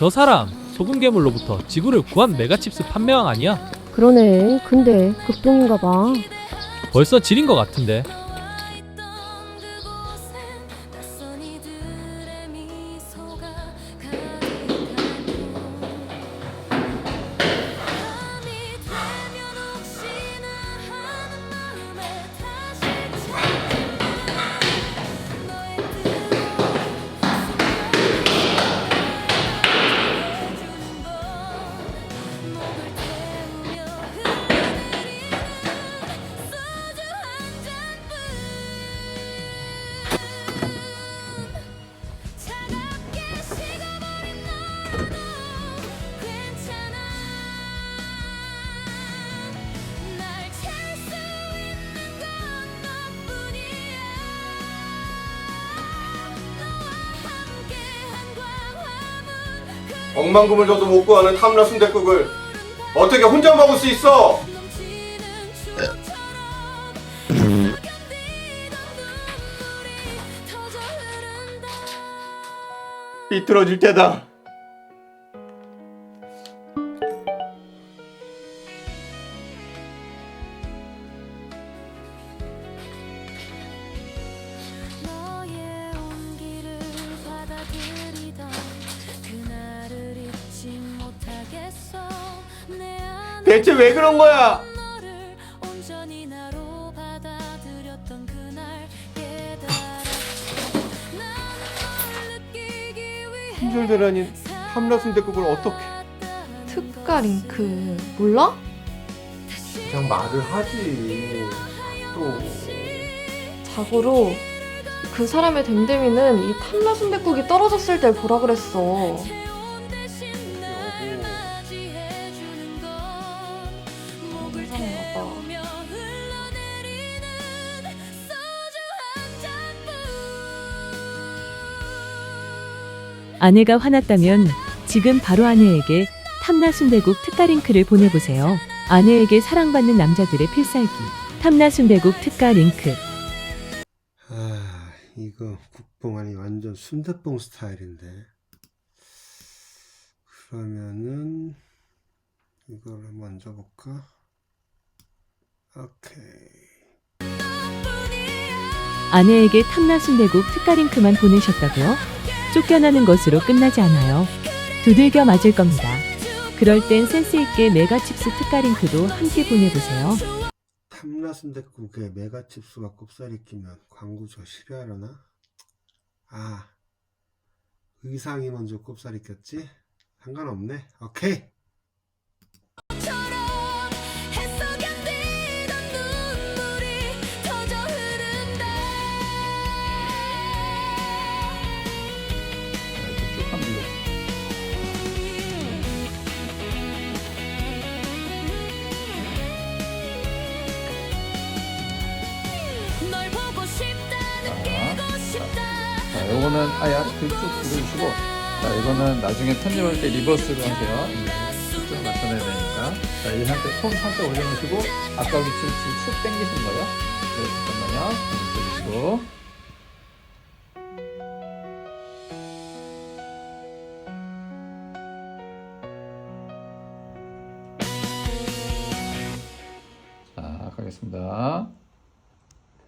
저 사람 소금 괴물로부터 지구를 구한 메가칩스 판매왕 아니야? 그러네. 근데 급동인가 봐. 벌써 지린 것 같은데 억만금을 줘도 못 구하는 탐라 순댓국을 어떻게 혼자 먹을 수 있어? 흐른다 삐뚤어질 때다. 대체 왜 그런 거야? 품절대라니 탐라 순댓국을 어떻게? 특가 링크 몰라? 그냥 말을 하지. 또 자고로 그 사람의 댐댐이는 이 탐라 순댓국이 떨어졌을 때 보라 그랬어. 아내가 화났다면 지금 바로 아내에게 탐나순대국 특가 링크를 보내보세요. 아내에게 사랑받는 남자들의 필살기. 탐나순대국 특가 링크. 아, 이거 국뽕아니 완전 순대뽕 스타일인데. 그러면은 이걸 한번 얹어볼까? 오케이. 아내에게 탐나순대국 특가 링크만 보내셨다고요? 쫓겨나는 것으로 끝나지 않아요. 두들겨 맞을 겁니다. 그럴 땐 센스있게 메가칩스 특가 링크도 함께 보내보세요. 탐라 순댓국에 메가칩스가 꼽살이 끼면 광고 저 실효하려나? 아, 의상이 먼저 꼽살이 꼈지? 상관없네. 오케이. 요거는 아야 그쭉 누르시고, 자, 이거는 나중에 편집할 때 리버스로 하세요. 쭉 맞춰내야 되니까. 자, 이 상태 손 살짝 올려놓으시고, 아까 위치를 지금 쭉 당기신 거예요. 네, 잠깐만요. 올려주시고. 자, 가겠습니다.